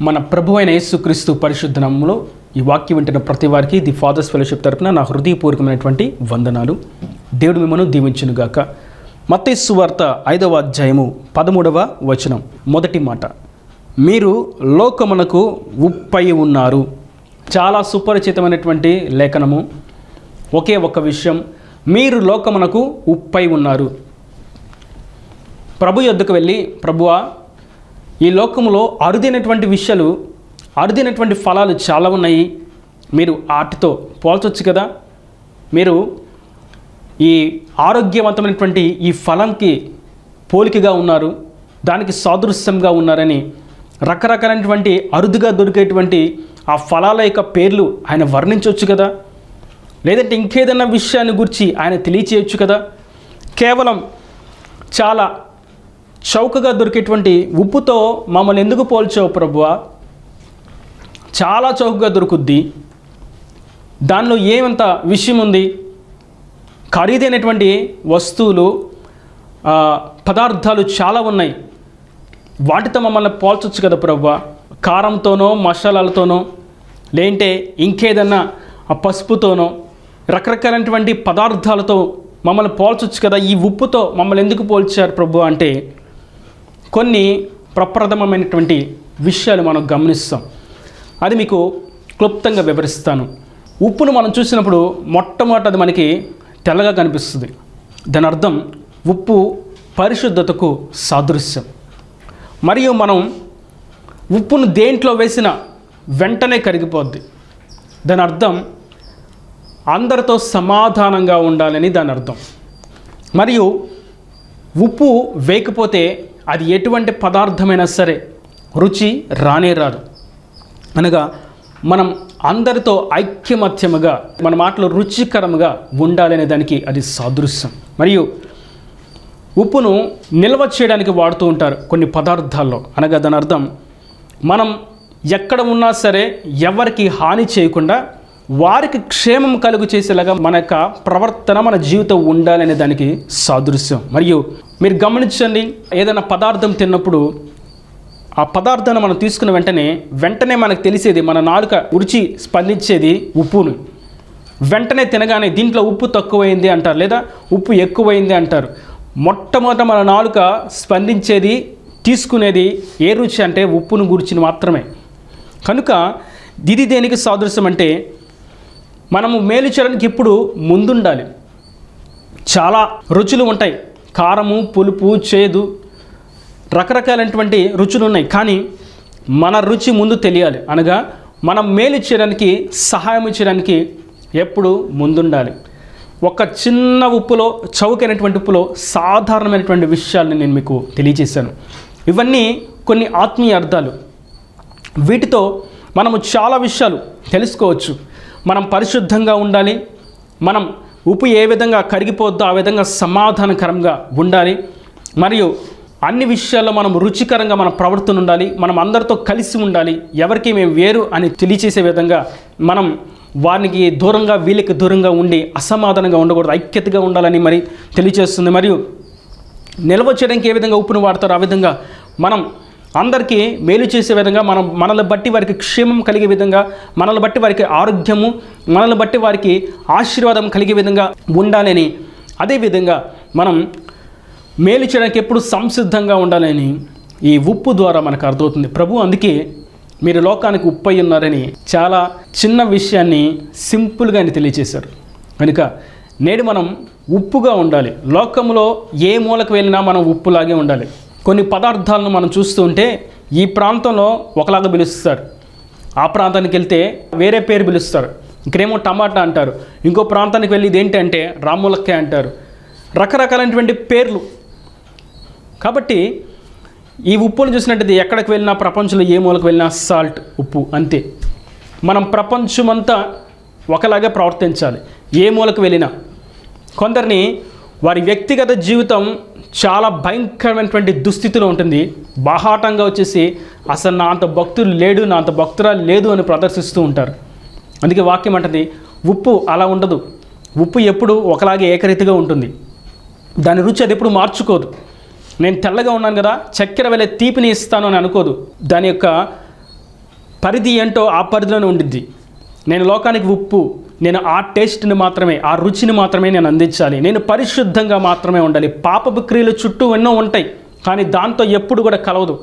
మన ప్రభు అయిన యేసుక్రీస్తు పరిశుద్ధ నామములో ఈ వాక్యం వింటున్న ప్రతి వారికి ది ఫాదర్స్ ఫెలోషిప్ తరపున నా హృదయపూర్వకమైనటువంటి వందనాలు. దేవుడు మిమ్మల్ని దీవించునుగాక. మత్తయి వార్త ఐదవ అధ్యాయము పదమూడవ వచనం. మొదటి మాట. మీరు లోకమునకు ఉప్పై ఉన్నారు. చాలా సుపరిచితమైనటువంటి లేఖనము. ఒకే ఒక విషయం. మీరు లోకమునకు ఉప్పై ఉన్నారు. ప్రభు యొద్దకు వెళ్ళి ప్రభువా ఈ లోకంలో అరుదైనటువంటి విషయాలు అరుదైనటువంటి ఫలాలు చాలా ఉన్నాయి. మీరు వాటితో పోల్చొచ్చు కదా. మీరు ఈ ఆరోగ్యవంతమైనటువంటి ఈ ఫలంకి పోలికగా ఉన్నారు దానికి సాదృశ్యంగా ఉన్నారని రకరకాలైనటువంటి అరుదుగా దొరికేటువంటి ఆ ఫలాల యొక్క పేర్లు ఆయన వర్ణించవచ్చు కదా. లేదంటే ఇంకేదైనా విషయాన్ని గురించి ఆయన తెలియచేయచ్చు కదా. కేవలం చాలా చౌకగా దొరికేటువంటి ఉప్పుతో మమ్మల్ని ఎందుకు పోల్చావు ప్రభువ? చాలా చౌకగా దొరుకుద్ది. దానిలో ఏమంత విషయం ఉంది? ఖరీదైనటువంటి వస్తువులు పదార్థాలు చాలా ఉన్నాయి. వాటితో మమ్మల్ని పోల్చొచ్చు కదా ప్రభు కారంతోనో మసాలాలతోనో లేంటే ఇంకేదన్నా ఆ పసుపుతోనో రకరకాలైనటువంటి పదార్థాలతో మమ్మల్ని పోల్చొచ్చు కదా? ఈ ఉప్పుతో మమ్మల్ని ఎందుకు పోల్చారు ప్రభు అంటే కొన్ని ప్రప్రథమమైనటువంటి విషయాలు మనం గమనిస్తాం. అది మీకు క్లుప్తంగా వివరిస్తాను. ఉప్పును మనం చూసినప్పుడు మొట్టమొదటి అది మనకి తెల్లగా కనిపిస్తుంది. దాని అర్థం ఉప్పు పరిశుద్ధతకు సాదృశ్యం. మరియు మనం ఉప్పును దేంట్లో వేసిన వెంటనే కరిగిపోద్ది. దాని అర్థం అందరితో సమాధానంగా ఉండాలని దాని అర్థం. మరియు ఉప్పు వేయకపోతే అది ఎటువంటి పదార్థమైనా సరే రుచి రానే రాదు. అనగా మనం అందరితో ఐక్యమత్యముగా మన మాటలు రుచికరముగా ఉండాలనే దానికి అది సాదృశ్యం. మరియు ఉప్పును నిల్వ చేయడానికి వాడుతూ ఉంటారు కొన్ని పదార్థాల్లో. అనగా దాని అర్థం మనం ఎక్కడ ఉన్నా సరే ఎవరికి హాని చేయకుండా వారికి క్షేమం కలుగు చేసేలాగా మన యొక్క ప్రవర్తన మన జీవితం ఉండాలనే దానికి సాదృశ్యం. మరియు మీరు గమనించండి ఏదైనా పదార్థం తిన్నప్పుడు ఆ పదార్థాన్ని మనం తీసుకున్న వెంటనే వెంటనే మనకు తెలిసేది మన నాలుక రుచి స్పందించేది ఉప్పును. వెంటనే తినగానే దీంట్లో ఉప్పు తక్కువైంది అంటారు లేదా ఉప్పు ఎక్కువైంది అంటారు. మొట్టమొదట మన నాలుక స్పందించేది తీసుకునేది ఏ రుచి అంటే ఉప్పును గురించి మాత్రమే. కనుక ఇది దేనికి సాదృశ్యం అంటే మనము మేలు చేయడానికి ఇప్పుడు ముందుండాలి. చాలా రుచులు ఉంటాయి. కారము పులుపు చేదు రకరకాలైనటువంటి రుచులు ఉన్నాయి. కానీ మన రుచి ముందు తెలియాలి. అనగా మనం మేలు చేయడానికి సహాయం చేయడానికి ఎప్పుడు ముందుండాలి. ఒక చిన్న ఉప్పులో చౌకైనటువంటి ఉప్పులో సాధారణమైనటువంటి విషయాలను నేను మీకు తెలియజేశాను. ఇవన్నీ కొన్ని ఆత్మీయ అర్థాలు. వీటితో మనము చాలా విషయాలు తెలుసుకోవచ్చు. మనం పరిశుద్ధంగా ఉండాలి. మనం ఉప్పు ఏ విధంగా కరిగిపోద్దో ఆ విధంగా సమాధానకరంగా ఉండాలి. మరియు అన్ని విషయాల్లో మనం రుచికరంగా మన ప్రవర్తన ఉండాలి మనం అందరితో కలిసి ఉండాలి. ఎవరికి మేము వేరు అని తెలియచేసే విధంగా మనం వారికి దూరంగా వీళ్ళకి దూరంగా ఉండి అసమాధానంగా ఉండకూడదు. ఐక్యతగా ఉండాలని మరి తెలియచేస్తుంది. మరియు నిల్వ చేయడానికి ఏ విధంగా ఉప్పును వాడతారో ఆ విధంగా మనం అందరికీ మేలు చేసే విధంగా మనం మనల్ని బట్టి వారికి క్షేమం కలిగే విధంగా మనల్ని బట్టి వారికి ఆరోగ్యము మనల్ని బట్టి వారికి ఆశీర్వాదం కలిగే విధంగా ఉండాలని అదేవిధంగా మనం మేలు చేయడానికి ఎప్పుడు సంసిద్ధంగా ఉండాలని ఈ ఉప్పు ద్వారా మనకు అర్థమవుతుంది. ప్రభు అందుకే మీరు లోకానికి ఉప్పు ఉన్నారని చాలా చిన్న విషయాన్ని సింపుల్గా ఆయన తెలియజేశారు. కనుక నేడు మనం ఉప్పుగా ఉండాలి. లోకంలో ఏ మూలకు వెళ్ళినా మనం ఉప్పులాగే ఉండాలి. కొన్ని పదార్థాలను మనం చూస్తూ ఉంటే ఈ ప్రాంతంలో ఒకలాగా పిలుస్తారు. ఆ ప్రాంతానికి వెళ్తే వేరే పేరు పిలుస్తారు. ఇక్కడేమో టమాటా అంటారు. ఇంకో ప్రాంతానికి వెళ్ళి ఇది ఏంటంటే రాములక్కాయ అంటారు. రకరకాలైనటువంటి పేర్లు. కాబట్టి ఈ ఉప్పును చూసినట్టయితే ఎక్కడికి వెళ్ళినా ప్రపంచంలో ఏ మూలకు వెళ్ళినా సాల్ట్ ఉప్పు అంతే. మనం ప్రపంచమంతా ఒకలాగే ప్రవర్తించాలి. ఏ మూలకు వెళ్ళినా. కొందరిని వారి వ్యక్తిగత జీవితం చాలా భయంకరమైనటువంటి దుస్థితిలో ఉంటుంది. బాహాటంగా వచ్చేసి అసలు నా అంత భక్తులు లేడు నా అంత భక్తురాలు లేదు అని ప్రదర్శిస్తూ ఉంటారు. అందుకే వాక్యం అంటది ఉప్పు అలా ఉండదు. ఉప్పు ఎప్పుడు ఒకలాగే ఏకరీతిగా ఉంటుంది. దాని రుచి అది ఎప్పుడు మార్చుకోదు. నేను తెల్లగా ఉన్నాను కదా చక్కెర వెళ్ళే తీపిని ఇస్తాను అని అనుకోదు. దాని యొక్క పరిధి ఏంటో ఆ పరిధిలోనే ఉండిద్ది. నేను లోకానికి ఉప్పు నేను ఆ టేస్ట్ని మాత్రమే ఆ రుచిని మాత్రమే నేను అందించాలి. నేను పరిశుద్ధంగా మాత్రమే ఉండాలి. పాపపు క్రియలు చుట్టూ ఎన్నో ఉంటాయి కానీ దాంతో ఎప్పుడు కూడా కలవదు.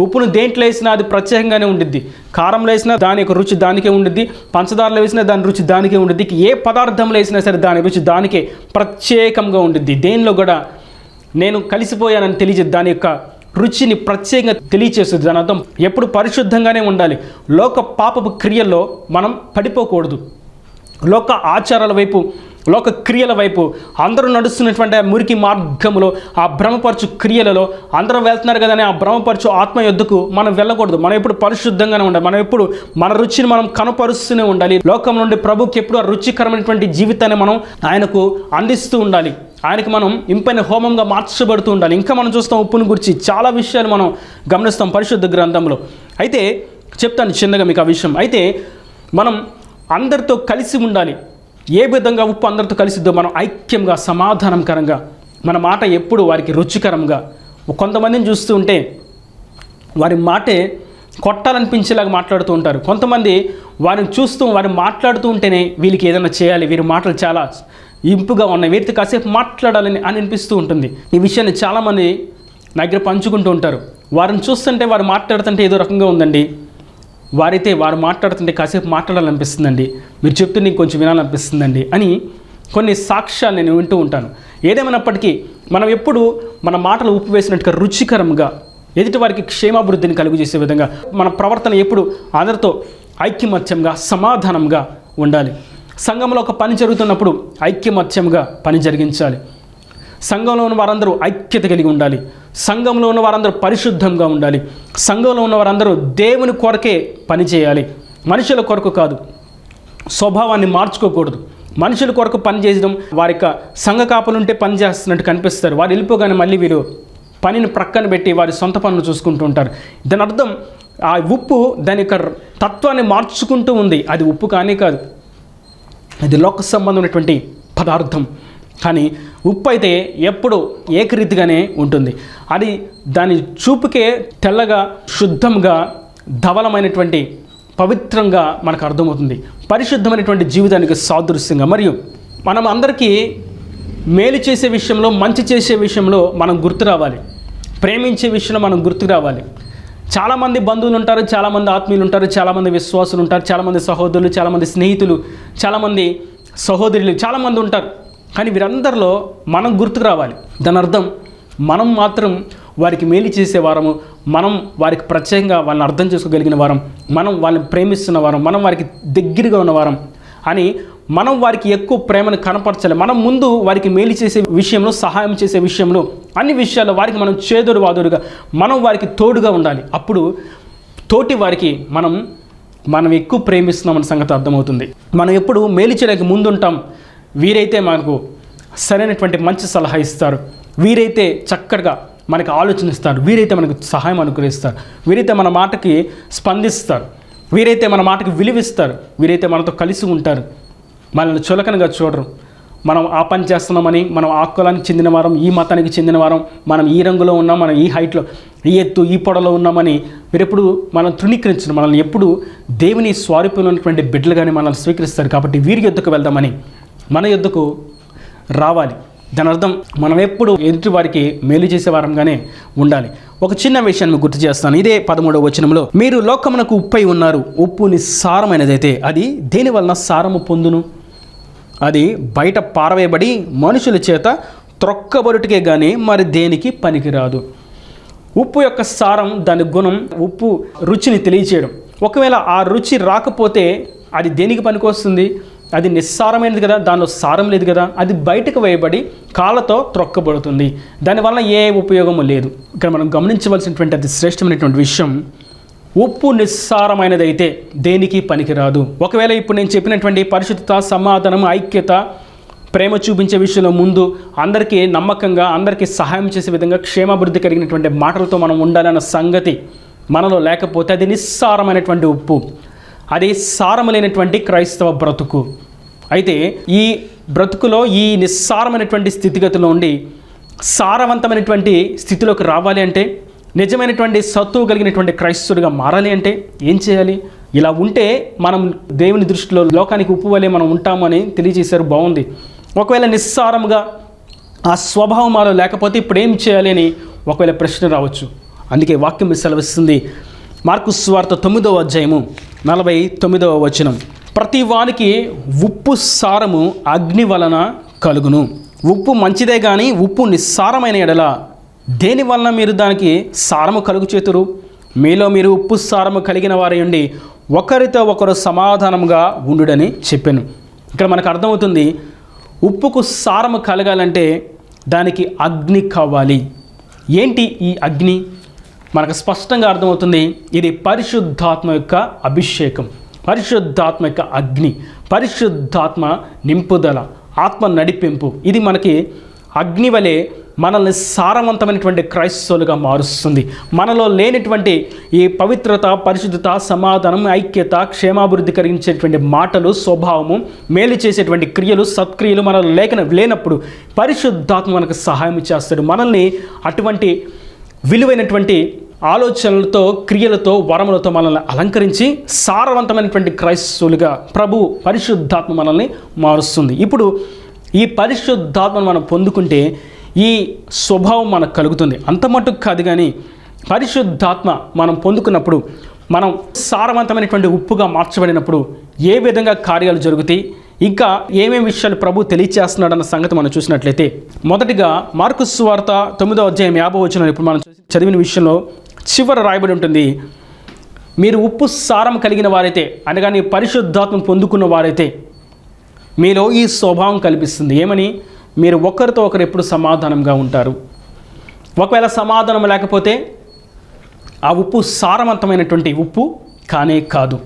ఉప్పును దేంట్లో వేసినా అది ప్రత్యేకంగానే ఉండిద్ది. కారంలో వేసినా దాని యొక్క రుచి దానికే ఉండిద్ది. పంచదారలో వేసినా దాని రుచి దానికే ఉండిద్ది. ఏ పదార్థంలో వేసినా సరే దాని రుచి దానికే ప్రత్యేకంగా ఉండిద్ది. దేనిలో కూడా నేను కలిసిపోయానని తెలియజేది దాని యొక్క రుచిని ప్రత్యేకంగా తెలియచేస్తుంది దాని అర్థం ఎప్పుడు పరిశుద్ధంగానే ఉండాలి. లోక పాపపు క్రియల్లో మనం పడిపోకూడదు. లోక ఆచారాల వైపు లోక క్రియల వైపు అందరూ నడుస్తున్నటువంటి మురికి మార్గములో ఆ భ్రమపరచు క్రియలలో అందరూ వెళ్తున్నారు కదని ఆ భ్రమపరచు ఆత్మ యొద్దకు మనం వెళ్ళకూడదు. మనం ఎప్పుడు పరిశుద్ధంగానే ఉండాలి. మనం ఎప్పుడు మన రుచిని మనం కనపరుస్తూనే ఉండాలి. లోకం నుండి ప్రభుకి ఎప్పుడు ఆ రుచికరమైనటువంటి జీవితాన్ని మనం ఆయనకు అందిస్తూ ఉండాలి. ఆయనకి మనం ఇంపైన హోమంగా మార్చబడుతూ ఉండాలి. ఇంకా మనం చూస్తాం ఉప్పుని గురించి. చాలా విషయాలు మనం గమనిస్తాం పరిశుద్ధ గ్రంథంలో. అయితే చెప్తాను చిన్నగా మీకు ఆ విషయం. అయితే మనం అందరితో కలిసి ఉండాలి. ఏ విధంగా ఉప్పు అందరితో కలిసిద్దో మనం ఐక్యంగా సమాధానకరంగా మన మాట ఎప్పుడు వారికి రుచికరంగా. కొంతమందిని చూస్తూ ఉంటే వారి మాటే కొట్టాలనిపించేలాగా మాట్లాడుతూ ఉంటారు. కొంతమంది వారిని చూస్తూ వారిని మాట్లాడుతూ ఉంటేనే వీళ్ళకి ఏదైనా చేయాలి. వీరి మాటలు చాలా ఇంపుగా ఉన్నాయి. వీరితో కాసేపు మాట్లాడాలని అని అనిపిస్తూ ఉంటుంది. ఈ విషయాన్ని చాలామంది నా దగ్గర పంచుకుంటూ ఉంటారు. వారిని చూస్తుంటే వారు మాట్లాడుతుంటే ఏదో రకంగా ఉందండి. వారైతే వారు మాట్లాడుతుంటే కాసేపు మాట్లాడాలనిపిస్తుందండి. మీరు చెప్తే నీకు కొంచెం వినాలనిపిస్తుందండి అని కొన్ని సాక్ష్యాలు నేను వింటూ ఉంటాను. ఏదేమైనప్పటికీ మనం ఎప్పుడు మన మాటలు ఉప్పు వేసినట్టుగా రుచికరంగా ఎదుటి వారికి క్షేమాభివృద్ధిని కలుగు చేసే విధంగా మన ప్రవర్తన ఎప్పుడు అందరితో ఐక్యమత్యంగా సమాధానంగా ఉండాలి. సంఘంలో ఒక పని జరుగుతున్నప్పుడు ఐక్యమత్యంగా పని జరిగించాలి. సంఘంలో ఉన్న వారందరూ ఐక్యత కలిగి ఉండాలి. సంఘంలో ఉన్న వారందరూ పరిశుద్ధంగా ఉండాలి. సంఘంలో ఉన్న వారందరూ దేవుని కొరకే పనిచేయాలి మనుషుల కొరకు కాదు. స్వభావాన్ని మార్చుకోకూడదు. మనుషుల కొరకు పనిచేయడం వారి యొక్క సంఘ కాపులు ఉంటే పని చేస్తున్నట్టు కనిపిస్తారు. వారు వెళ్ళిపోగానే మళ్ళీ వీరు పనిని ప్రక్కన పెట్టి వారి సొంత పనులు చూసుకుంటూ ఉంటారు. దాని అర్థం ఆ ఉప్పు దాని యొక్క తత్వాన్ని మార్చుకుంటూ ఉంది. అది ఉప్పు కానీ కాదు. అది లోక సంబంధమైనటువంటి పదార్థం. కానీ ఉప్పు అయితే ఎప్పుడు ఏకరీతిగానే ఉంటుంది. అది దాని చూపుకే తెల్లగా శుద్ధంగా ధవలమైనటువంటి పవిత్రంగా మనకు అర్థమవుతుంది. పరిశుద్ధమైనటువంటి జీవితానికి సాదృశ్యంగా. మరియు మనం అందరికీ మేలు చేసే విషయంలో మంచి చేసే విషయంలో మనం గుర్తు రావాలి. ప్రేమించే విషయంలో మనం గుర్తు రావాలి. చాలామంది బంధువులు ఉంటారు చాలామంది ఆత్మీయులు ఉంటారు చాలామంది విశ్వాసులు ఉంటారు చాలామంది సహోదరులు చాలామంది స్నేహితులు చాలామంది సహోదరులు చాలామంది ఉంటారు. కానీ వీరందరిలో మనం గుర్తుకు రావాలి. దాని అర్థం మనం మాత్రం వారికి మేలు చేసే వారము మనం వారికి ప్రత్యేకంగా వాళ్ళని అర్థం చేసుకోగలిగిన వారం మనం వాళ్ళని ప్రేమిస్తున్న వారం మనం వారికి దగ్గరగా ఉన్న వారం అని మనం వారికి ఎక్కువ ప్రేమను కనపరచాలి. మనం ముందు వారికి మేలు చేసే విషయంలో సహాయం చేసే విషయంలో అన్ని విషయాల్లో వారికి మనం చేదోడు వాదోడుగా మనం వారికి తోడుగా ఉండాలి. అప్పుడు తోటి వారికి మనం మనం ఎక్కువ ప్రేమిస్తున్నామన్న సంగతి అర్థమవుతుంది. మనం ఎప్పుడు మేలు చేయడానికి ముందుంటాం. వీరైతే మనకు సరైనటువంటి మంచి సలహా ఇస్తారు. వీరైతే చక్కగా మనకి ఆలోచనిస్తారు వీరైతే మనకు సహాయం అనుగ్రహిస్తారు. వీరైతే మన మాటకి స్పందిస్తారు. వీరైతే మన మాటకి విలువిస్తారు. వీరైతే మనతో కలిసి ఉంటారు. మనల్ని చులకనగా చూడరు. మనం ఆ పని చేస్తున్నామని మనం ఆ కులానికి చెందిన వారం ఈ మతానికి చెందిన వారం మనం ఈ రంగులో ఉన్నాం మనం ఈ హైట్లో ఈ ఎత్తు ఈ పొడలో ఉన్నామని మీరెప్పుడు మనం తృణీకరించరు. మనల్ని ఎప్పుడు దేవుని స్వారూప్యంలో ఉన్నటువంటి బిడ్డలుగానే మనల్ని స్వీకరిస్తారు. కాబట్టి వీరి ఎత్తుకు వెళ్దామని మన యుద్ధకు రావాలి. దాని అర్థం మనం ఎప్పుడు ఎదుటి వారికి మేలు చేసే వారంగానే ఉండాలి. ఒక చిన్న విషయాన్ని గుర్తు చేస్తాను. ఇదే పదమూడవ వచనంలో మీరు లోకమునకు ఉప్పై ఉన్నారు. ఉప్పుని సారమైనదైతే అది దేని వలన సారము పొందును? అది బయట పారవేయబడి మనుషుల చేత త్రొక్కబడుటకే కానీ మరి దేనికి పనికిరాదు. ఉప్పు యొక్క సారం దాని గుణం ఉప్పు రుచిని తెలియచేయడం. ఒకవేళ ఆ రుచి రాకపోతే అది దేనికి పనికొస్తుంది? అది నిస్సారమైనది కదా దానిలో సారం లేదు కదా అది బయటకు వేయబడి కాళ్ళతో త్రొక్కబడుతుంది. దానివల్ల ఏ ఉపయోగము లేదు. ఇక్కడ మనం గమనించవలసినటువంటి అది శ్రేష్టమైనటువంటి విషయం ఉప్పు నిస్సారమైనదైతే దేనికి పనికిరాదు. ఒకవేళ ఇప్పుడు నేను చెప్పినటువంటి పరిశుద్ధత సమాధానం ఐక్యత ప్రేమ చూపించే విషయంలో ముందు అందరికీ నమ్మకంగా అందరికీ సహాయం చేసే విధంగా క్షేమాభివృద్ధి కలిగినటువంటి మాటలతో మనం ఉండాలన్న సంగతి మనలో లేకపోతే అది నిస్సారమైనటువంటి ఉప్పు. అది సారము లేనటువంటి క్రైస్తవ బ్రతుకు. అయితే ఈ బ్రతుకులో ఈ నిస్సారమైనటువంటి స్థితిగతిలో ఉండి సారవంతమైనటువంటి స్థితిలోకి రావాలి అంటే నిజమైనటువంటి సత్తువు కలిగినటువంటి క్రైస్తవుడిగా మారాలి అంటే ఏం చేయాలి? ఇలా ఉంటే మనం దేవుని దృష్టిలో లోకానికి ఉప్పు వలె మనం ఉంటామని తెలియజేశారు. బాగుంది. ఒకవేళ నిస్సారముగా ఆ స్వభావం మాలో లేకపోతే ఇప్పుడు ఏం చేయాలి అని ఒకవేళ ప్రశ్న రావచ్చు. అందుకే వాక్యం సెలవిస్తుంది. మార్కు స్వార్త తొమ్మిదవ అధ్యాయము. నలభై తొమ్మిదవ వచనం. ప్రతి వానికి ఉప్పు సారము అగ్ని వలన కలుగును. ఉప్పు మంచిదే కానీ ఉప్పు నిస్సారమైన ఎడల. దేని వలన మీరు దానికి సారము కలుగు చేతురు మీలో మీరు ఉప్పు సారము కలిగిన వారి ఉండి ఒకరితో ఒకరు సమాధానంగా ఉండుడని చెప్పాను. ఇక్కడ మనకు అర్థమవుతుంది ఉప్పుకు సారము కలగాలంటే దానికి అగ్ని కావాలి. ఏంటి ఈ అగ్ని? మనకు స్పష్టంగా అర్థమవుతుంది ఇది పరిశుద్ధాత్మ యొక్క అభిషేకం పరిశుద్ధాత్మ యొక్క అగ్ని పరిశుద్ధాత్మ నింపుదల ఆత్మ నడిపింపు. ఇది మనకి అగ్ని వలె మనల్ని సారవంతమైనటువంటి క్రైస్తవులుగా మారుస్తుంది. మనలో లేనటువంటి ఈ పవిత్రత పరిశుద్ధత సమాధానం ఐక్యత క్షేమాభివృద్ధి కలిగించేటువంటి మాటలు స్వభావము మేలు చేసేటువంటి క్రియలు సత్క్రియలు మనలో లేక లేనప్పుడు పరిశుద్ధాత్మ మనకు సహాయం చేస్తాడు. మనల్ని అటువంటి విలువైనటువంటి ఆలోచనలతో క్రియలతో వరములతో మనల్ని అలంకరించి సారవంతమైనటువంటి క్రైస్తవులుగా ప్రభు పరిశుద్ధాత్మ మనల్ని మారుస్తుంది. ఇప్పుడు ఈ పరిశుద్ధాత్మను మనం పొందుకుంటే ఈ స్వభావం మనకు కలుగుతుంది. అంత మటుకు కాదు కానీ పరిశుద్ధాత్మ మనం పొందుకున్నప్పుడు మనం సారవంతమైనటువంటి ఉప్పుగా మార్చబడినప్పుడు ఏ విధంగా కార్యాలు జరుగుతాయి ఇంకా ఏమేమి విషయాలు ప్రభు తెలియచేస్తున్నాడు అన్న సంగతి మనం చూసినట్లయితే మొదటిగా మార్కుస్ వార్త తొమ్మిదో అధ్యాయం యాభై వచ్చిన ఇప్పుడు మనం చదివిన విషయంలో చివర రాయబడి ఉంటుంది. మీరు ఉప్పు సారం కలిగిన వారైతే అనగా నీ పరిశుద్ధాత్మను పొందుకున్న వారైతే మీలో ఈ స్వభావం కల్పిస్తుంది. ఏమని? మీరు ఒకరితో ఒకరు ఎప్పుడు సమాధానంగా ఉంటారు. ఒకవేళ సమాధానం లేకపోతే ఆ ఉప్పు సారవంతమైనటువంటి ఉప్పు కానే కాదు.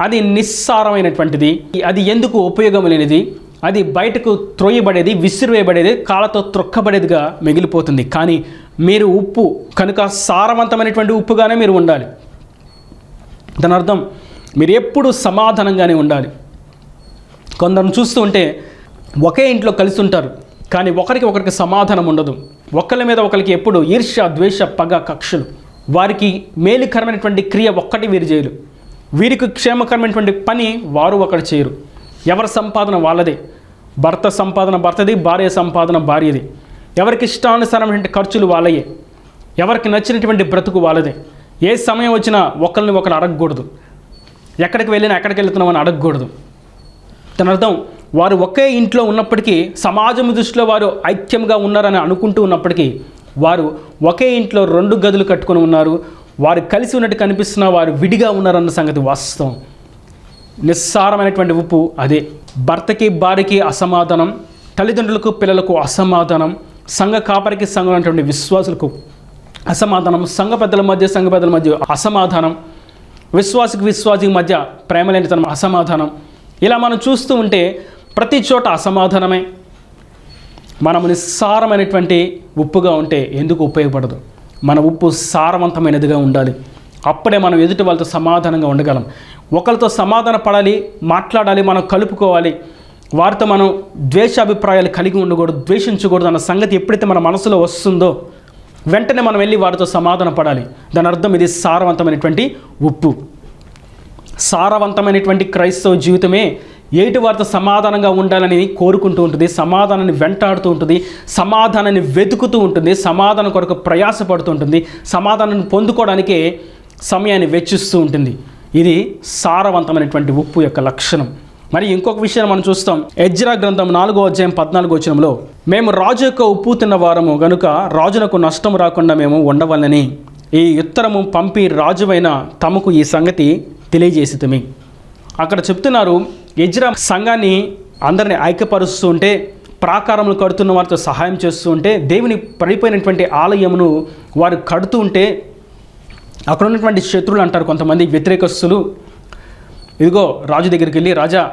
అది నిస్సారమైనటువంటిది. అది ఎందుకు ఉపయోగం లేనిది? అది బయటకు త్రోయబడేది విసిరివేయబడేది కాళ్ళతో త్రొక్కబడేదిగా మిగిలిపోతుంది. కానీ మీరు ఉప్పు కనుక సారవంతమైనటువంటి ఉప్పుగానే మీరు ఉండాలి. దాని అర్థం మీరు ఎప్పుడు సమాధానంగానే ఉండాలి. కొందరు చూస్తూ ఉంటే ఒకే ఇంట్లో కలిసి ఉంటారు కానీ ఒకరికి ఒకరికి సమాధానం ఉండదు. ఒకరి మీద ఒకరికి ఎప్పుడు ఈర్ష్య ద్వేష పగ కక్షలు. వారికి మేలుకరమైనటువంటి క్రియ ఒక్కటి వీరు చేయరు. వీరికి క్షేమకరమైనటువంటి పని వారు ఒకటి చేయరు. ఎవరి సంపాదన వాళ్ళది? భర్త సంపాదన భర్తది భార్య సంపాదన భార్యది. ఎవరికి ఇష్టానుసారమైనటువంటి ఖర్చులు వాళ్ళయే. ఎవరికి నచ్చినటువంటి బ్రతుకు వాళ్ళదే. ఏ సమయం వచ్చినా ఒకరిని ఒకరు అడగకూడదు. ఎక్కడికి వెళ్ళినా ఎక్కడికి వెళ్తున్నామని అడగకూడదు. దాని అర్థం వారు ఒకే ఇంట్లో ఉన్నప్పటికీ సమాజం దృష్టిలో వారు ఐక్యంగా ఉన్నారని అనుకుంటూ ఉన్నప్పటికీ వారు ఒకే ఇంట్లో రెండు గదులు కట్టుకొని ఉన్నారు. వారు కలిసి ఉన్నట్టు కనిపిస్తున్న వారు విడిగా ఉన్నారన్న సంగతి వాస్తవం. నిస్సారమైనటువంటి ఉప్పు అదే భర్తకి భార్యకి అసమాధానం తల్లిదండ్రులకు పిల్లలకు అసమాధానం సంఘ కాపరికి సంఘం అనేటువంటి విశ్వాసులకు అసమాధానం సంఘ పెద్దల మధ్య సంఘ పెద్దల మధ్య అసమాధానం విశ్వాసికి విశ్వాసికి మధ్య ప్రేమ లేనితనం అసమాధానం. ఇలా మనం చూస్తూ ఉంటే ప్రతి చోట అసమాధానమే. మనము నిస్సారమైనటువంటి ఉప్పుగా ఉంటే ఎందుకు ఉపయోగపడదు? మన ఉప్పు సారవంతమైనదిగా ఉండాలి. అప్పుడే మనం ఎదుటి వాళ్ళతో సమాధానంగా ఉండగలం. ఒకరితో సమాధాన పడాలి మాట్లాడాలి మనం కలుపుకోవాలి. వారితో మనం ద్వేషాభిప్రాయాలు కలిగి ఉండకూడదు ద్వేషించకూడదు అన్న సంగతి ఎప్పుడైతే మన మనసులో వస్తుందో వెంటనే మనం వెళ్ళి వారితో సమాధాన పడాలి. దాని అర్థం ఇది సారవంతమైనటువంటి ఉప్పు. సారవంతమైనటువంటి క్రైస్తవ జీవితమే ఏటి వారితో సమాధానంగా ఉండాలని కోరుకుంటూ ఉంటుంది సమాధానాన్ని వెంటాడుతూ ఉంటుంది సమాధానాన్ని వెతుకుతూ ఉంటుంది సమాధానం కొరకు ప్రయాసపడుతూ ఉంటుంది సమాధానాన్ని పొందుకోవడానికే సమయాన్ని వెచ్చిస్తూ ఉంటుంది. ఇది సారవంతమైనటువంటి ఉప్పు యొక్క లక్షణం. మరి ఇంకొక విషయం మనం చూస్తాం. ఎజ్రా గ్రంథం నాలుగో అధ్యాయం పద్నాలుగో వచనంలో మేము రాజు యొక్క ఉప్పు తిన్న వారము గనుక రాజునకు నష్టం రాకుండా మేము ఉండవలని ఈ ఉత్తరము పంపి రాజువైన తమకు ఈ సంగతి తెలియజేసితమి. అక్కడ చెప్తున్నారు ఎజ్రా సంఘాన్ని అందరిని ఐక్యపరుస్తూ ఉంటే ప్రాకారములు కడుతున్న వారితో సహాయం చేస్తూ ఉంటే దేవుని పడిపోయినటువంటి ఆలయమును వారు కడుతూ ఉంటే అక్కడ ఉన్నటువంటి శత్రువులు అంటారు కొంతమంది వ్యతిరేకస్తులు. ఇదిగో రాజు దగ్గరికి వెళ్ళి రాజా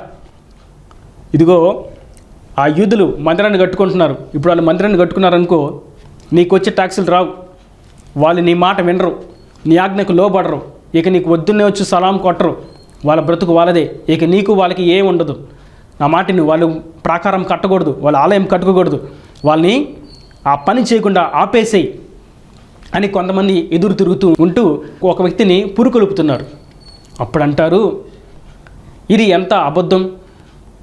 ఇదిగో ఆ యూదులు మందిరాన్ని కట్టుకుంటున్నారు. ఇప్పుడు వాళ్ళు మందిరాన్ని కట్టుకున్నారనుకో నీకు వచ్చే ట్యాక్సులు రావు. వాళ్ళు నీ మాట వినరు. నీ ఆజ్ఞకు లోబడరు. ఇక నీకు వద్దున్నే వచ్చి సలాం కొట్టరు. వాళ్ళ బ్రతుకు వాళ్ళదే. ఇక నీకు వాళ్ళకి ఏం ఉండదు. నా మాటని వాళ్ళు ప్రాకారం కట్టకూడదు. వాళ్ళ ఆలయం కట్టుకోకూడదు. వాళ్ళని ఆ పని చేయకుండా ఆపేసేయి. అని కొంతమంది ఎదురు తిరుగుతూ ఉంటూ ఒక వ్యక్తిని పురుకొలుపుతున్నారు. అప్పుడు అంటారు ఇది ఎంత అబద్ధం?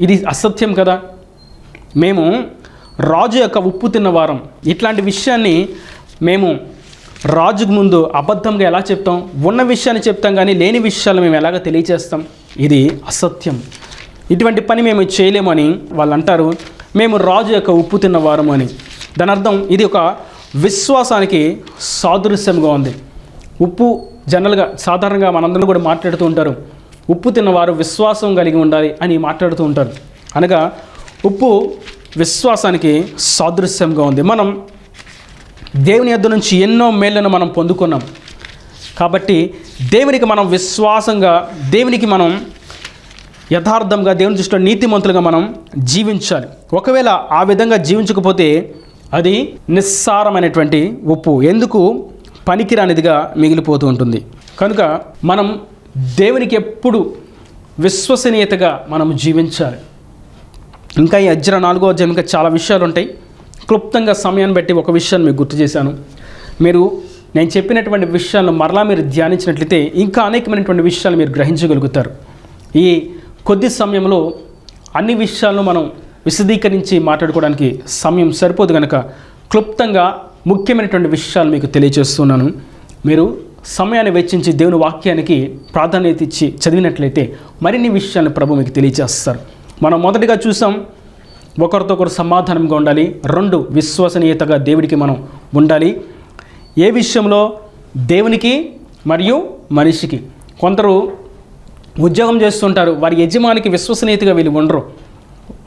ఇది అసత్యం కదా? మేము రాజు యొక్క ఉప్పు తిన్నవారం ఇట్లాంటి విషయాన్ని మేము రాజుకు ముందు అబద్ధంగా ఎలా చెప్తాం? ఉన్న విషయాన్ని చెప్తాం కానీ లేని విషయాలు మేము ఎలాగ తెలియచేస్తాం? ఇది అసత్యం. ఇటువంటి పని మేము చేయలేమని వాళ్ళు అంటారు మేము రాజు యొక్క ఉప్పు తిన్నవారం అని. దాని అర్థం ఇది ఒక విశ్వాసానికి సాదృశ్యంగా ఉంది. ఉప్పు జనరల్గా సాధారణంగా మనందరం కూడా మాట్లాడుతూ ఉంటారు. ఉప్పు తిన్నవారు విశ్వాసం కలిగి ఉండాలి అని మాట్లాడుతూ ఉంటారు. అనగా ఉప్పు విశ్వాసానికి సాదృశ్యంగా ఉంది. మనం దేవుని యొద్ద నుంచి ఎన్నో మేళ్ళను మనం పొందుకున్నాం. కాబట్టి దేవునికి మనం విశ్వాసంగా దేవునికి మనం యథార్థంగా దేవుని దృష్టిలో నీతిమంతులుగా మనం జీవించాలి. ఒకవేళ ఆ విధంగా జీవించకపోతే అది నిస్సారమైనటువంటి ఉప్పు. ఎందుకు? పనికిరానిదిగా మిగిలిపోతూ ఉంటుంది. కనుక మనం దేవునికి ఎప్పుడు విశ్వసనీయతగా మనం జీవించాలి. ఇంకా ఈ అజ్ర నాలుగో అధ్యాయం ఇంకా చాలా విషయాలు ఉంటాయి క్లుప్తంగా సమయాన్ని బట్టి ఒక విషయాన్ని మీకు గుర్తు చేశాను. మీరు నేను చెప్పినటువంటి విషయాలను మరలా మీరు ధ్యానించినట్లయితే ఇంకా అనేకమైనటువంటి విషయాలు మీరు గ్రహించగలుగుతారు. ఈ కొద్ది సమయంలో అన్ని విషయాలను మనం విశదీకరించి మాట్లాడుకోవడానికి సమయం సరిపోదు కనుక క్లుప్తంగా ముఖ్యమైనటువంటి విషయాలు మీకు తెలియజేస్తున్నాను. మీరు సమయాన్ని వెచ్చించి దేవుని వాక్యానికి ప్రాధాన్యత ఇచ్చి చదివినట్లయితే మరిన్ని విషయాలను ప్రభు మీకు తెలియజేస్తారు. మనం మొదటిగా చూసాం ఒకరితో ఒకరు సమాధానంగా ఉండాలి రెండు విశ్వసనీయతగా దేవుడికి మనం ఉండాలి. ఏ విషయంలో? దేవునికి మరియు మనిషికి. కొందరు ఉద్యోగం చేస్తుంటారు వారి యజమానికి విశ్వసనీయతగా వీళ్ళు ఉండరు.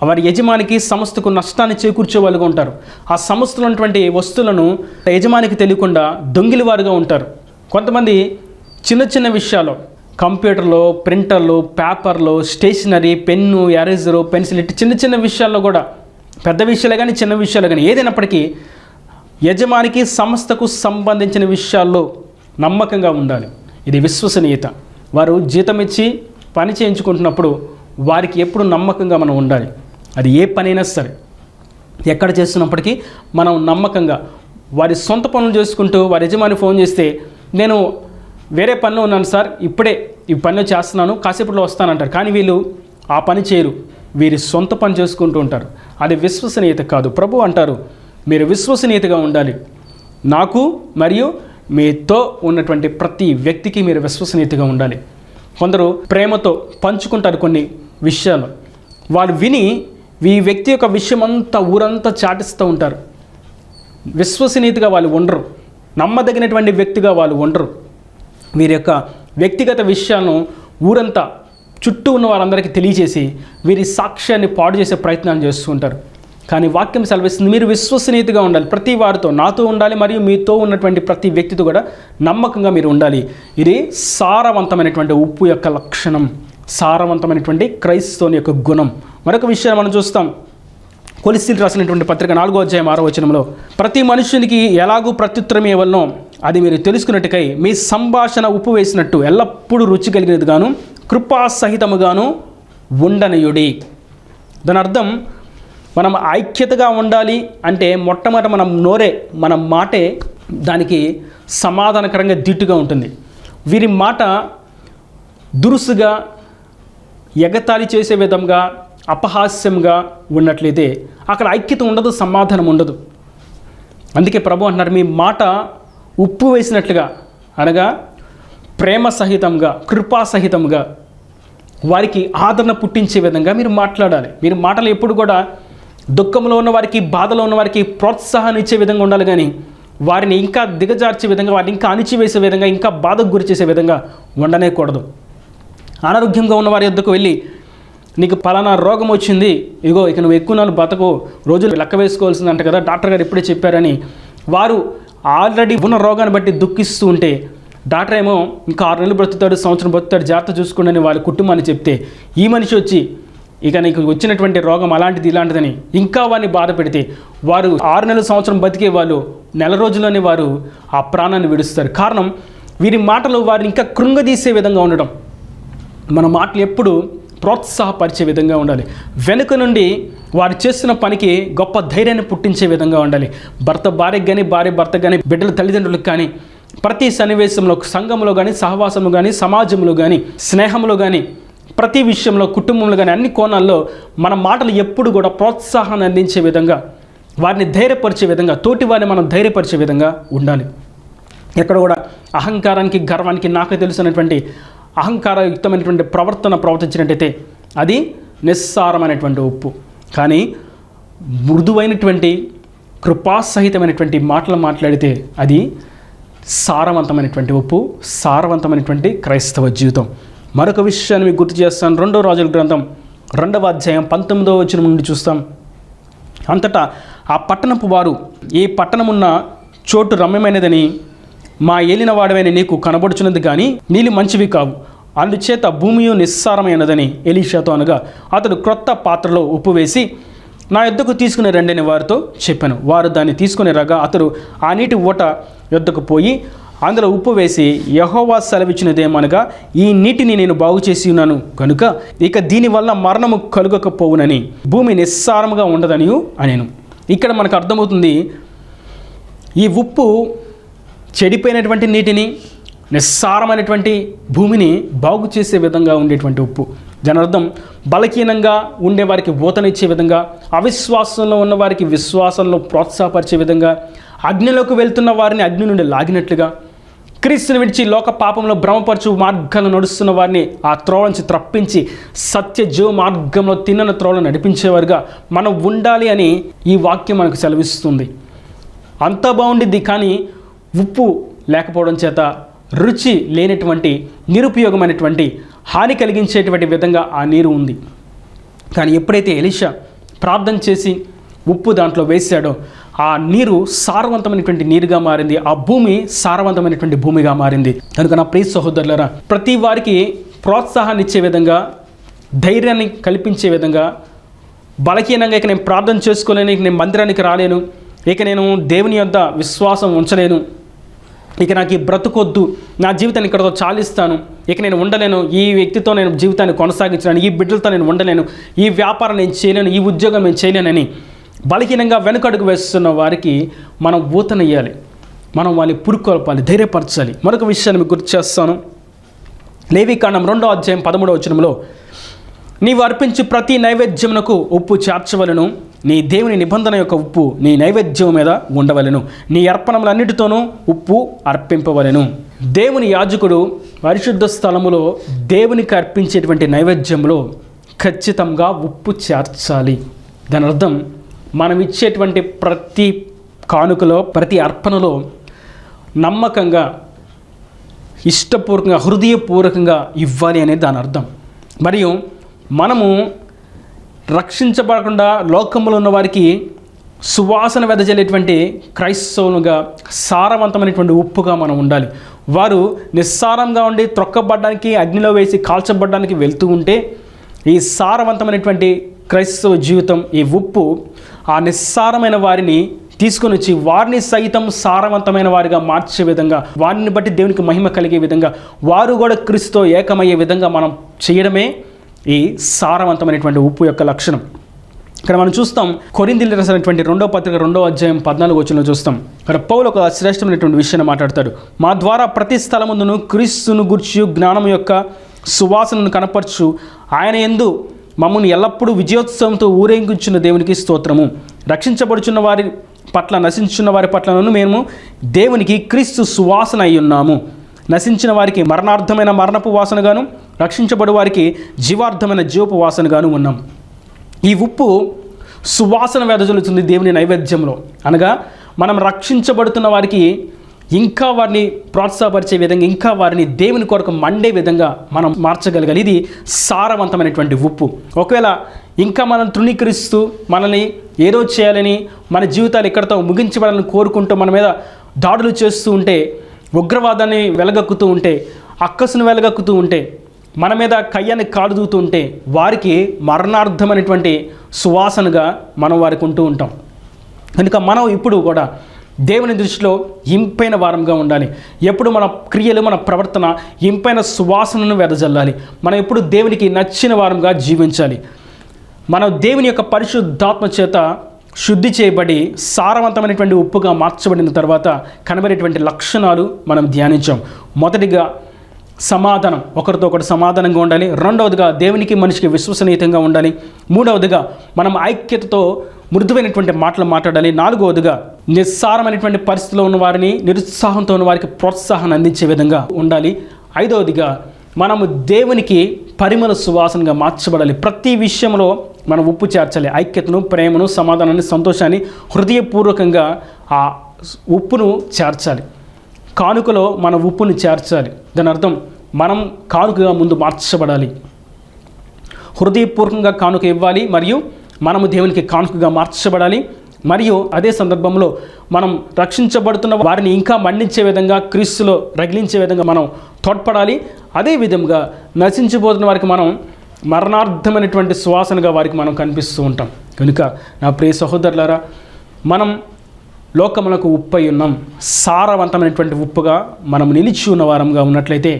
వారి యజమానికి సంస్థకు నష్టాన్ని చేకూర్చే వాళ్ళుగా ఉంటారు. ఆ సంస్థలో ఉన్నటువంటి వస్తువులను యజమానికి తెలియకుండా దొంగిలి వారుగా ఉంటారు. కొంతమంది చిన్న చిన్న విషయాలు కంప్యూటర్లో ప్రింటర్లు పేపర్లు స్టేషనరీ పెన్ను ఎరేజరు పెన్సిల్ ఇట్టి చిన్న చిన్న విషయాల్లో కూడా పెద్ద విషయాలు కానీ చిన్న విషయాలు కానీ ఏదైనప్పటికీ యజమానికి సంస్థకు సంబంధించిన విషయాల్లో నమ్మకంగా ఉండాలి. ఇది విశ్వసనీయత. వారు జీతం ఇచ్చి పని చేయించుకుంటున్నప్పుడు వారికి ఎప్పుడు నమ్మకంగా మనం ఉండాలి. అది ఏ పనైనా సరే ఎక్కడ చేస్తున్నప్పటికీ మనం నమ్మకంగా వారి సొంత పనులు చేసుకుంటూ వారి యజమాని ఫోన్ చేస్తే నేను వేరే పనిలో ఉన్నాను సార్ ఇప్పుడే ఈ పనిలో చేస్తున్నాను కాసేపట్లో వస్తానంటారు. కానీ వీళ్ళు ఆ పని చేయరు వీరి సొంత పని చేసుకుంటూ ఉంటారు. అది విశ్వసనీయత కాదు. ప్రభు అంటారు మీరు విశ్వసనీయతగా ఉండాలి. నాకు మరియు మీతో ఉన్నటువంటి ప్రతి వ్యక్తికి మీరు విశ్వసనీయతగా ఉండాలి. కొందరు ప్రేమతో పంచుకుంటారు కొన్ని విషయాలు. వాళ్ళు విని ఈ వ్యక్తి యొక్క విషయం అంతా ఊరంతా చాటిస్తూ ఉంటారు. విశ్వసనీయతగా వాళ్ళు ఉండరు. నమ్మదగినటువంటి వ్యక్తిగా వాళ్ళు ఉండరు. వీరి యొక్క వ్యక్తిగత విషయాలను ఊరంతా చుట్టూ ఉన్న వారందరికీ తెలియజేసి వీరి సాక్ష్యాన్ని పాడు చేసే ప్రయత్నాలు చేస్తూ ఉంటారు. కానీ వాక్యం సెలవిస్తుంది మీరు విశ్వసనీయతగా ఉండాలి. ప్రతి వారితో నాతో ఉండాలి మరియు మీతో ఉన్నటువంటి ప్రతి వ్యక్తితో కూడా నమ్మకంగా మీరు ఉండాలి. ఇది సారవంతమైనటువంటి ఉప్పు యొక్క లక్షణం. సారవంతమైనటువంటి క్రైస్తవుని యొక్క గుణం. మరొక విషయాన్ని మనం చూస్తాం. కొలిస్తీలు రాసినటువంటి పత్రిక నాలుగో అధ్యాయం ఆరో వచనంలో ప్రతి మనుషునికి ఎలాగూ ప్రత్యుత్తరం ఇవ్వలనో అది మీరు తెలుసుకున్నట్టుకై మీ సంభాషణ ఉప్పు వేసినట్టు ఎల్లప్పుడూ రుచి కలిగినదిగాను కృపాసహితముగాను ఉండనయుడి. దాని అర్థం మనం ఐక్యతగా ఉండాలి అంటే మొట్టమొదట మనం నోరే మన మాటే దానికి సమాధానకరంగా దిట్టుగా ఉంటుంది. వీరి మాట దురుసుగా ఎగతాళి చేసే విధంగా అపహాస్యంగా ఉన్నట్లయితే అక్కడ ఐక్యత ఉండదు సమాధానం ఉండదు. అందుకే ప్రభు అంటున్నారు మీ మాట ఉప్పు వేసినట్లుగా అనగా ప్రేమ సహితంగా కృపా సహితంగా వారికి ఆదరణ పుట్టించే విధంగా మీరు మాట్లాడాలి. మీరు మాటలు ఎప్పుడు కూడా దుఃఖంలో ఉన్న వారికి బాధలో ఉన్న వారికి ప్రోత్సాహాన్ని ఇచ్చే విధంగా ఉండాలి కానీ వారిని ఇంకా దిగజార్చే విధంగా వారిని ఇంకా అణిచివేసే విధంగా ఇంకా బాధకు గురి చేసే విధంగా ఉండనేకూడదు అనారోగ్యంగా ఉన్న వారి వద్దకు వెళ్ళి నీకు పలానా రోగం వచ్చింది ఇగో ఇక నువ్వు ఎక్కువ నాలుగు బతకు రోజులు లెక్క వేసుకోవాల్సిందంట కదా డాక్టర్ గారు ఇప్పుడే చెప్పారని. వారు ఆల్రెడీ ఉన్న రోగాన్ని బట్టి దుఃఖిస్తూ ఉంటే డాక్టర్ ఏమో ఇంకా ఆరు నెలలు బ్రతుకుతాడు సంవత్సరం బ్రతుకుతాడు జాగ్రత్త చూసుకోండి అని వాళ్ళ కుటుంబాన్ని చెప్తే ఈ మనిషి వచ్చి ఇక నీకు వచ్చినటువంటి రోగం అలాంటిది ఇలాంటిదని ఇంకా వారిని బాధ పెడితే వారు ఆరు నెలల సంవత్సరం బతికే వాళ్ళు నెల రోజుల్లోనే వారు ఆ ప్రాణాన్ని విడుస్తారు. కారణం వీరి మాటలు వారిని ఇంకా కృంగదీసే విధంగా ఉండడం మన మాటలు ఎప్పుడు ప్రోత్సాహపరిచే విధంగా ఉండాలి. వెనుక నుండి వారు చేస్తున్న పనికి గొప్ప ధైర్యాన్ని పుట్టించే విధంగా ఉండాలి. భర్త భార్యకు కానీ భార్య భర్తకు కానీ బిడ్డల తల్లిదండ్రులకు కానీ ప్రతి సన్నివేశంలో సంఘంలో కానీ సహవాసంలో కానీ సమాజంలో కానీ స్నేహంలో కానీ ప్రతి విషయంలో కుటుంబంలో కానీ అన్ని కోణాల్లో మన మాటలు ఎప్పుడు కూడా ప్రోత్సాహాన్ని అందించే విధంగా వారిని ధైర్యపరిచే విధంగా తోటి వారిని మనం ధైర్యపరిచే విధంగా ఉండాలి. ఎక్కడ కూడా అహంకారానికి గర్వానికి నాకు తెలిసినటువంటి అహంకారయుక్తమైనటువంటి ప్రవర్తన ప్రవర్తించినట్టయితే అది నిస్సారమైనటువంటి ఉప్పు కానీ మృదువైనటువంటి కృపాసహితమైనటువంటి మాటలు మాట్లాడితే అది సారవంతమైనటువంటి ఉప్పు సారవంతమైనటువంటి క్రైస్తవ జీవితం. మరొక విషయాన్ని మీకు గుర్తు చేస్తాను. రెండో రాజుల గ్రంథం రెండవ అధ్యాయం పంతొమ్మిదో వచ్చిన నుండి చూస్తాం. అంతటా ఆ పట్టణపు వారు ఈ పట్టణమున్న చోటు రమ్యమైనదని మా ఏలిన వాడవైన నీకు కనబడుచున్నది కానీ నీళ్ళు మంచివి కావు. అందుచేత భూమియు నిస్సారమైనదని ఎలీషాతో అనగా అతడు క్రొత్త పాత్రలో ఉప్పు వేసి నా యొద్దకు తీసుకుని రండని వారితో చెప్పాను. వారు దాన్ని తీసుకుని రాగా అతడు ఆ నీటి ఊట యొద్దకు పోయి అందులో ఉప్పు వేసి యహోవా సెలవిచ్చినదేమనగా ఈ నీటిని నేను బాగు చేసి ఉన్నాను. కనుక ఇక దీనివల్ల మరణము కలుగకపోవునని భూమి నిస్సారముగా ఉండదని అనేను. ఇక్కడ మనకు అర్థమవుతుంది ఈ ఉప్పు చెడిపోయినటువంటి నీటిని నిస్సారమైనటువంటి భూమిని బాగు చేసే విధంగా ఉండేటువంటి ఉప్పు. జనార్థం బలహీనంగా ఉండే వారికి ఊతనిచ్చే విధంగా అవిశ్వాసంలో ఉన్న వారికి విశ్వాసంలో ప్రోత్సాహపరిచే విధంగా అగ్నిలోకి వెళ్తున్న వారిని అగ్ని నుండి లాగినట్లుగా క్రీస్తుని విడిచి లోక పాపంలో భ్రమపరచు మార్గాలను నడుస్తున్న వారిని ఆ త్రోవ నుంచి త్రప్పించి సత్య జీవ మార్గంలో తిన్నన త్రోవను నడిపించేవారుగా మనం ఉండాలి అని ఈ వాక్యం మనకు సెలవిస్తుంది. అంతా బాగుండిద్ది కానీ ఉప్పు లేకపోవడం చేత రుచి లేనటువంటి నిరుపయోగమైనటువంటి హాని కలిగించేటువంటి విధంగా ఆ నీరు ఉంది. కానీ ఎప్పుడైతే ఎలిషా ప్రార్థన చేసి ఉప్పు దాంట్లో వేశాడో ఆ నీరు సారవంతమైనటువంటి నీరుగా మారింది. ఆ భూమి సారవంతమైనటువంటి భూమిగా మారింది. కనుక నా ప్రియ సహోదరులరా ప్రతి వారికి ప్రోత్సాహాన్ని ఇచ్చే విధంగా ధైర్యాన్ని కల్పించే విధంగా బలహీనంగా ఇక నేను ప్రార్థన చేసుకోలేను ఇక నేను మందిరానికి రాలేను ఇక నేను దేవుని యొద్ద విశ్వాసం ఉంచలేను ఇక నాకు ఈ బ్రతుకొద్దు నా జీవితాన్ని ఇక్కడతో చాలిస్తాను. ఇక నేను ఉండలేను ఈ వ్యక్తితో నేను జీవితాన్ని కొనసాగించలేను ఈ బిడ్డలతో నేను ఉండలేను ఈ వ్యాపారం నేను చేయలేను ఈ ఉద్యోగం నేను చేయలేనని బలహీనంగా వెనుకడుగు వేస్తున్న వారికి మనం ఊతనయ్యాలి. మనం వాళ్ళని పురుకొల్పాలి ధైర్యపరచాలి. మరొక విషయాన్ని మీకు గుర్తు చేస్తాను. లేవికాండం రెండో అధ్యాయం పదమూడవ వచనంలో నీవు అర్పించి ప్రతి నైవేద్యమునకు ఉప్పు చేర్చవలను. నీ దేవుని నిబంధన యొక్క ఉప్పు నీ నైవేద్యం మీద ఉండవలెను. నీ అర్పణములన్నిటితోనూ ఉప్పు అర్పింపవలెను. దేవుని యాజకుడు పరిశుద్ధ స్థలములో దేవునికి అర్పించేటువంటి నైవేద్యంలో ఖచ్చితంగా ఉప్పు చేర్చాలి. దాని అర్థం మనం ఇచ్చేటువంటి ప్రతి కానుకలో ప్రతి అర్పణలో నమ్మకంగా ఇష్టపూర్వకంగా హృదయపూర్వకంగా ఇవ్వాలి అనేది దాని అర్థం మరియు మనము రక్షించబడకుండా లోకంలో ఉన్న వారికి సువాసన వెదజల్లేటువంటి క్రైస్తవులుగా సారవంతమైనటువంటి ఉప్పుగా మనం ఉండాలి. వారు నిస్సారంగా ఉండి త్రొక్కబడ్డానికి అగ్నిలో వేసి కాల్చబడ్డానికి వెళ్తూ ఉంటే ఈ సారవంతమైనటువంటి క్రైస్తవ జీవితం ఈ ఉప్పు ఆ నిస్సారమైన వారిని తీసుకొని వచ్చి వారిని సైతం సారవంతమైన వారిగా మార్చే విధంగా వారిని బట్టి దేవునికి మహిమ కలిగే విధంగా వారు కూడా క్రీస్తుతో ఏకమయ్యే విధంగా మనం చేయడమే ఈ సారవంతమైనటువంటి ఉప్పు యొక్క లక్షణం. ఇక్కడ మనం చూస్తాం కొరిందిల్లి రాసినటువంటి రెండో పత్రిక రెండో అధ్యాయం పద్నాలుగు వచ్చిన చూస్తాం. ఇక్కడ పౌలు ఒక శ్రేష్టమైనటువంటి విషయాన్ని మాట్లాడతాడు. మా ద్వారా ప్రతి స్థలముందును క్రీస్తును గుర్చి జ్ఞానం యొక్క సువాసనను కనపరచు. ఆయన ఎందు మమ్మల్ని ఎల్లప్పుడూ విజయోత్సవంతో ఊరేగించిన దేవునికి స్తోత్రము. రక్షించబడుచున్న వారి పట్ల నశించున్న వారి పట్లను మేము దేవునికి క్రీస్తు సువాసన అయి ఉన్నాము. నశించిన వారికి మరణార్థమైన మరణపు వాసనగాను రక్షించబడు వారికి జీవార్థమైన జీవపు వాసనగాను ఉన్నాం. ఈ ఉప్పు సువాసన వెదజల్లుతుంది దేవుని నైవేద్యంలో. అనగా మనం రక్షించబడుతున్న వారికి ఇంకా వారిని ప్రోత్సాహపరిచే విధంగా ఇంకా వారిని దేవుని కొరకు మండే విధంగా మనం మార్చగలగాలి. ఇది సారవంతమైనటువంటి ఉప్పు. ఒకవేళ ఇంకా మనం తృణీకరిస్తూ మనల్ని ఏదో చేయాలని మన జీవితాలు ఇక్కడతో ముగించబడాలని కోరుకుంటూ మన మీద దాడులు చేస్తూ ఉంటే ఉగ్రవాదాన్ని వెలగక్కుతూ ఉంటే అక్కసును వెలగక్కుతూ ఉంటే మన మీద కయ్యని కాలుదూతూ ఉంటే వారికి మరణార్థమైనటువంటి సువాసనగా మనం వారికి ఉంటూ ఉంటాం. కనుక మనం ఇప్పుడు కూడా దేవుని దృష్టిలో ఇంపైన వారంగా ఉండాలి. ఎప్పుడు మన క్రియలు మన ప్రవర్తన ఇంపైన సువాసనను వెదజల్లాలి. మనం ఎప్పుడు దేవునికి నచ్చిన వారంగా జీవించాలి. మనం దేవుని యొక్క పరిశుద్ధాత్మ చేత శుద్ధి చేయబడి సారవంతమైనటువంటి ఉప్పుగా మార్చబడిన తర్వాత కనబడేటువంటి లక్షణాలు మనం ధ్యానించాం. మొదటిగా సమాధానం. ఒకరితో ఒకటి సమాధానంగా ఉండాలి. రెండవదిగా దేవునికి మనిషికి విశ్వసనీయంగా ఉండాలి. మూడవదిగా మనం ఐక్యతతో మృదువైనటువంటి మాటలు మాట్లాడాలి. నాలుగవదిగా నిస్సారమైనటువంటి పరిస్థితిలో ఉన్న వారిని నిరుత్సాహంతో ఉన్న వారికి ప్రోత్సాహాన్ని అందించే విధంగా ఉండాలి. ఐదవదిగా మనము దేవునికి పరిమళ సువాసనగా మార్చబడాలి. ప్రతి విషయంలో మనం ఉప్పు చేర్చాలి. ఐక్యతను ప్రేమను సమాధానాన్ని సంతోషాన్ని హృదయపూర్వకంగా ఆ ఉప్పును చేర్చాలి. కానుకలో మన ఉప్పుని చేర్చాలి. దాని అర్థం మనం కానుకగా ముందు మార్చబడాలి. హృదయపూర్వకంగా కానుక ఇవ్వాలి మరియు మనము దేవునికి కానుకగా మార్చబడాలి. మరియు అదే సందర్భంలో మనం రక్షించబడుతున్న వారిని ఇంకా మన్నించే విధంగా క్రీస్తులో రగిలించే విధంగా మనం తోడ్పడాలి. అదే విధంగా నశించిపోతున్న వారికి మనం మరణార్థమైనటువంటి సువాసనగా వారికి మనం కనిపిస్తూ ఉంటాం. కనుక నా ప్రియ సహోదరులారా మనం లోకములకు ఉప్పై ఉన్నాం సారవంతమైనటువంటి ఉప్పుగా మనం నిలిచి ఉన్న వారంగా ఉన్నట్లయితే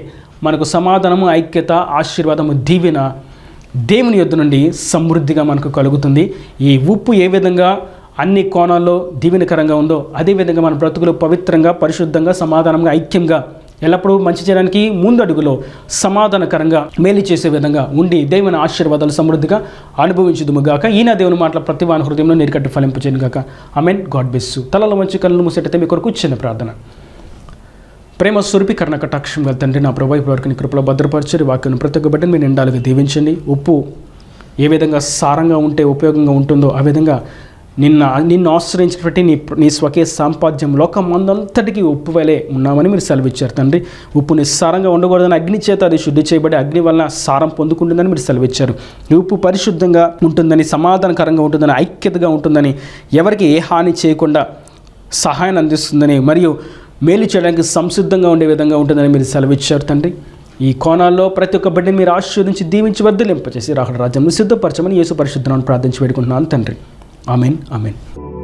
మనకు సమాధానము ఐక్యత ఆశీర్వాదము దీవెన దేవుని యొద్ నుండి సమృద్ధిగా మనకు కలుగుతుంది. ఈ ఉప్పు ఏ విధంగా అన్ని కోణాల్లో దీవెనకరంగా ఉందో అదేవిధంగా మన బ్రతుకులు పవిత్రంగా పరిశుద్ధంగా సమాధానంగా ఐక్యంగా ఎల్లప్పుడూ మంచి చేయడానికి ముందడుగులో సమాధానకరంగా మేలు చేసే విధంగా ఉండి దేవుని ఆశీర్వాదాలు సమృద్ధిగా అనుభవించుదుముగాక. ఈయన దేవుని మాటల ప్రతి వాని హృదయంలో నీరుకట్టు ఫలింపచేయను గాక. అమెన్ గాడ్ బెస్ తలలో మంచి కళ్ళు మూసేటైతే మీ కొరకు చిన్న ప్రార్థన. ప్రేమ స్వరూపీకరణ కటాక్షం గల తండ్రి నా ప్రభావ వరకు నీ కృపలో భద్రపరిచారు వాక్యం ప్రతి ఒక్క బిడ్డను మీరు నిండాలుగా దీవించండి. ఉప్పు ఏ విధంగా సారంగా ఉంటే ఉపయోగంగా ఉంటుందో ఆ విధంగా నిన్న నిన్ను ఆశ్రయించినటువంటి నీ నీ స్వకీయ సాంపాద్యం లోకం మందంతటికి ఉప్పు వలె ఉన్నామని మీరు సెలవిచ్చారు తండ్రి. ఉప్పు నిస్సారంగా ఉండకూడదని అగ్ని చేత అది శుద్ధి చేయబడి అగ్ని వలన సారం పొందుకుంటుందని మీరు సెలవిచ్చారు. ఈ ఉప్పు పరిశుద్ధంగా ఉంటుందని సమాధానకరంగా ఉంటుందని ఐక్యతగా ఉంటుందని ఎవరికి ఏ హాని చేయకుండా సహాయాన్ని అందిస్తుందని మరియు మేలు చేయడానికి సంసిద్ధంగా ఉండే విధంగా ఉంటుందని మీరు సెలవిచ్చారు తండ్రి. ఈ కోణాల్లో ప్రతి ఒక్క బిడ్డని మీరు ఆశీర్వదించి దీవించి వర్ధలింపచేసి రాహుల రాజ్యం సిద్ధపరచమని యేసు పరిశుద్ధనాన్ని ప్రార్థించి పెట్టుకుంటున్నాను తండ్రి. Amen, Amen.